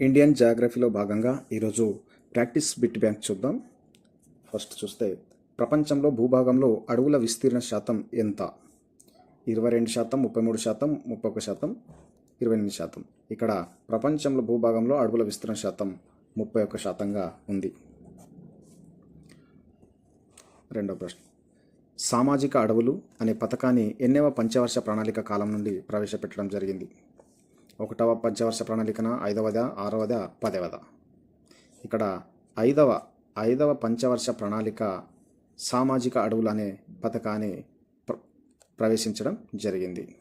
Indian జాగ్రఫీలో భాగంగా ఈరోజు ప్రాక్టీస్ బిట్ బ్యాంక్ చూద్దాం. ఫస్ట్ చూస్తే ప్రపంచంలో భూభాగంలో అడవుల విస్తీర్ణ శాతం ఎంత? ఇరవై రెండు శాతం ముప్పై మూడు శాతం ముప్పై ఒక శాతం ఇరవై ఎనిమిది శాతం. ఇక్కడ ప్రపంచంలో భూభాగంలో అడవుల విస్తీర్ణ శాతం ముప్పై ఒక్క శాతంగా ఉంది. రెండో ప్రశ్న. సామాజిక అడవులు అనే పథకాన్ని ఎన్నవ పంచవర్ష ప్రణాళిక కాలం నుండి ప్రవేశపెట్టడం జరిగింది. ఒకటవ పంచవర్ష ప్రణాళికన ఐదవద ఆరవద పదవద. ఇక్కడ ఐదవ ఐదవ పంచవర్ష ప్రణాళిక సామాజిక అడవులు అనే పథకాన్ని ప్ర ప్రవేశించడం జరిగింది.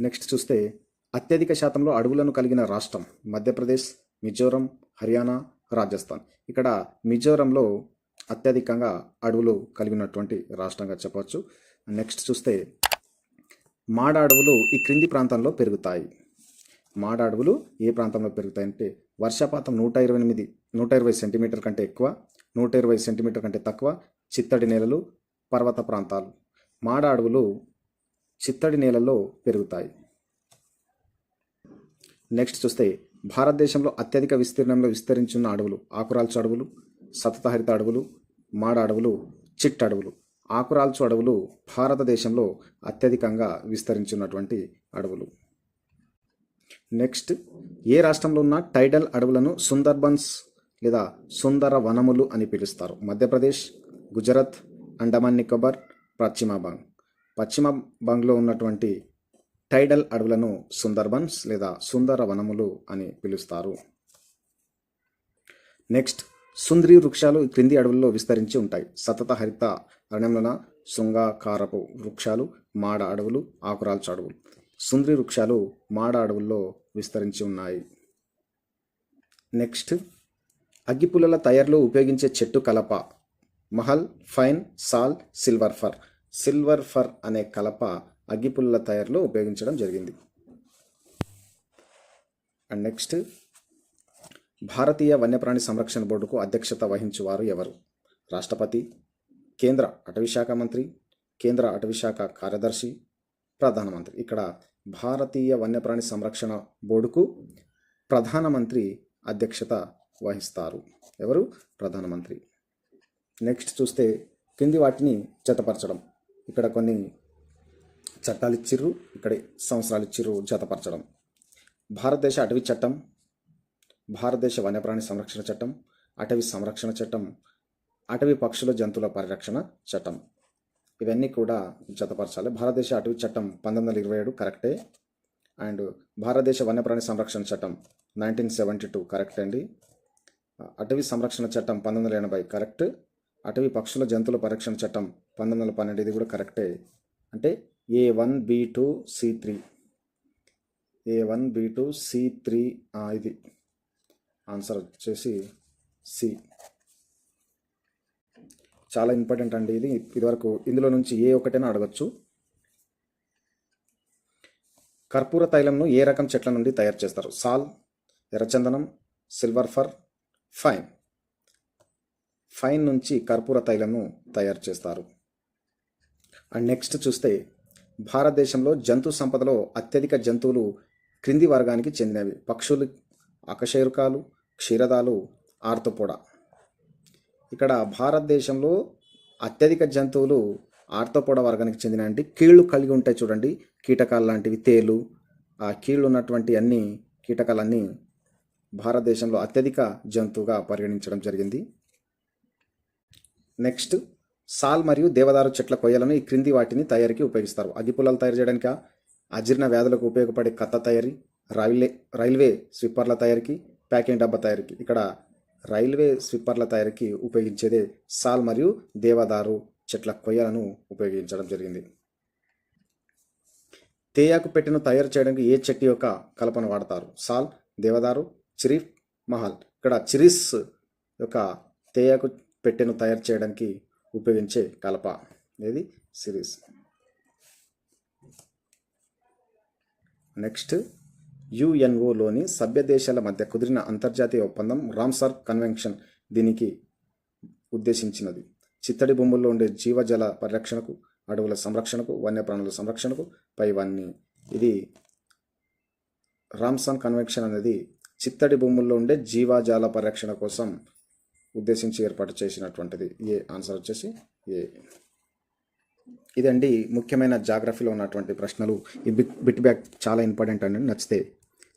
నెక్స్ట్ చూస్తే అత్యధిక శాతంలో అడవులను కలిగిన రాష్ట్రం మధ్యప్రదేశ్ మిజోరం హర్యానా రాజస్థాన్. ఇక్కడ మిజోరంలో అత్యధికంగా అడవులు కలిగినటువంటి రాష్ట్రంగా చెప్పవచ్చు. నెక్స్ట్ చూస్తే మాడ అడవులు ఈ క్రింది ప్రాంతంలో పెరుగుతాయి. మాడ అడవులు ఏ ప్రాంతంలో పెరుగుతాయంటే వర్షపాతం నూట ఇరవై ఎనిమిది నూట ఇరవై సెంటీమీటర్ కంటే ఎక్కువ నూట ఇరవై సెంటీమీటర్ కంటే తక్కువ చిత్తడి నేలలు పర్వత ప్రాంతాలు. మాడ అడవులు చిత్తడి నేలల్లో పెరుగుతాయి. నెక్స్ట్ చూస్తే భారతదేశంలో అత్యధిక విస్తీర్ణంలో విస్తరించున్న అడవులు ఆకురాల్చు అడవులు సతతహరిత అడవులు మాడ అడవులు చిట్ట అడవులు. ఆకురాల్చు అడవులు భారతదేశంలో అత్యధికంగా విస్తరించున్నటువంటి అడవులు. నెక్స్ట్ ఏ రాష్ట్రంలో ఉన్న టైడల్ అడవులను సుందర్బన్స్ లేదా సుందర వనములు అని పిలుస్తారు? మధ్యప్రదేశ్ గుజరాత్ అండమాన్ నికోబార్ పశ్చిమ బంగ్. పశ్చిమ బంగ్లో ఉన్నటువంటి టైడల్ అడవులను సుందర్బన్స్ లేదా సుందర వనములు అని పిలుస్తారు. నెక్స్ట్ సుందరి వృక్షాలు క్రింది అడవుల్లో విస్తరించి ఉంటాయి. సతత హరిత అరణ్యంలోన శృంగాకారపు వృక్షాలు మాడ అడవులు ఆకురాల్చు అడవులు. సుందరి వృక్షాలు మాడ అడవుల్లో విస్తరించి ఉన్నాయి. నెక్స్ట్ అగ్గిపుల్లల తయారులో ఉపయోగించే చెట్టు కలప. Mahal pine sal silver fir. Silver fir అనే కలప అగ్గిపుల్లల తయారులో ఉపయోగించడం జరిగింది. అండ్ నెక్స్ట్ భారతీయ వన్యప్రాణి సంరక్షణ బోర్డుకు అధ్యక్షత వహించువారు ఎవరు? రాష్ట్రపతి కేంద్ర అటవీశాఖ మంత్రి కేంద్ర అటవీశాఖ కార్యదర్శి ప్రధానమంత్రి. ఇక్కడ భారతీయ వన్యప్రాణి సంరక్షణ బోర్డుకు ప్రధానమంత్రి అధ్యక్షత వహిస్తారు. ఎవరు? ప్రధానమంత్రి. నెక్స్ట్ చూస్తే కింది వాటిని జతపరచడం. ఇక్కడ కొన్ని చట్టాలు ఇచ్చిర్రు ఇక్కడ సంవత్సరాలు ఇచ్చిర్రు జతపరచడం. భారతదేశ అటవీ చట్టం భారతదేశ వన్యప్రాణి సంరక్షణ చట్టం అటవీ సంరక్షణ చట్టం అటవీ పక్షుల జంతువుల పరిరక్షణ చట్టం. ఇవన్నీ కూడా జతపరచాలి. భారతదేశ అటవీ చట్టం పంతొమ్మిది వందల ఇరవై ఏడు కరెక్టే. అండ్ భారతదేశ వన్యప్రాణి సంరక్షణ చట్టం నైన్టీన్ సెవెంటీ టూ కరెక్ట్ అండి. అటవీ సంరక్షణ చట్టం పంతొమ్మిది వందల ఎనభై కరెక్ట్. అటవీ పక్షుల జంతువుల పరిరక్షణ చట్టం పంతొమ్మిది వందల పన్నెండు ఇది కూడా కరెక్టే. అంటే A one B two C three. A one B two C three ఇది. ఆన్సర్ వచ్చేసి సి. చాలా ఇంపార్టెంట్ అండి ఇది. ఇదివరకు ఇందులో నుంచి ఏ ఒకటైనా అడగచ్చు. కర్పూర తైలంను ఏ రకం చెట్ల నుండి తయారు చేస్తారు? సాల్ ఎర్రచందనం సిల్వర్ ఫర్ ఫైన్. ఫైన్ నుంచి కర్పూర తైలంను తయారు చేస్తారు. అండ్ నెక్స్ట్ చూస్తే భారతదేశంలో జంతు సంపదలో అత్యధిక జంతువులు క్రింది వర్గానికి చెందినవి. పక్షులు అకశేరుకాలు క్షీరదాలు ఆర్తపోడ. ఇక్కడ భారతదేశంలో అత్యధిక జంతువులు ఆర్తపోడ వర్గానికి చెందిన అంటే కీళ్ళు కలిగి ఉంటాయి చూడండి. కీటకాలు లాంటివి తేలు ఆ కీళ్ళు ఉన్నటువంటి అన్ని కీటకాలన్నీ భారతదేశంలో అత్యధిక జంతువుగా పరిగణించడం జరిగింది. నెక్స్ట్ సాల్ మరియు దేవదారు చెట్ల కొయ్యలను ఈ క్రింది వాటిని తయారీకి ఉపయోగిస్తారు. అగ్గిపుల్లలు తయారు చేయడానికి? అజీర్ణ వ్యాధులకు ఉపయోగపడే కత్త తయారీ రైల్వే రైల్వే స్విప్పర్ల తయారీకి ప్యాకింగ్ డబ్బా తయారీకి ఇక్కడ రైల్వే స్విప్పర్ల తయారీకి ఉపయోగించేదే సాల్ మరియు దేవదారు చెట్ల కొయ్యలను ఉపయోగించడం జరిగింది. తేయాకు పెట్టెను తయారు చేయడానికి ఏ చెట్టు యొక్క కలపను వాడతారు? సాల్ దేవదారు చిరిఫ్ మహల్. ఇక్కడ చిరిస్ యొక్క తేయాకు పెట్టెను తయారు చేయడానికి ఉపయోగించే కలప. ఇది సిరీస్ నెక్స్ట్. యుఎన్ఓలోని సభ్య దేశాల మధ్య కుదిరిన అంతర్జాతీయ ఒప్పందం రామ్సార్ కన్వెన్షన్ దీనికి ఉద్దేశించినది. చిత్తడి భూముల్లో ఉండే జీవజల పరిరక్షణకు అడవుల సంరక్షణకు వన్యప్రాణుల సంరక్షణకు పైవన్నీ. ఇది రామ్సన్ కన్వెన్షన్ అనేది చిత్తడి భూముల్లో ఉండే జీవజాల పరిరక్షణ కోసం ఉద్దేశించి ఏర్పాటు చేసినటువంటిది. ఏ ఆన్సర్ వచ్చేసి ఏ. ఇదండి ముఖ్యమైన జాగ్రఫీలో ఉన్నటువంటి ప్రశ్నలు. ఈ బిట్ బిట్ బ్యాక్ చాలా ఇంపార్టెంట్ అండి. నచ్చితే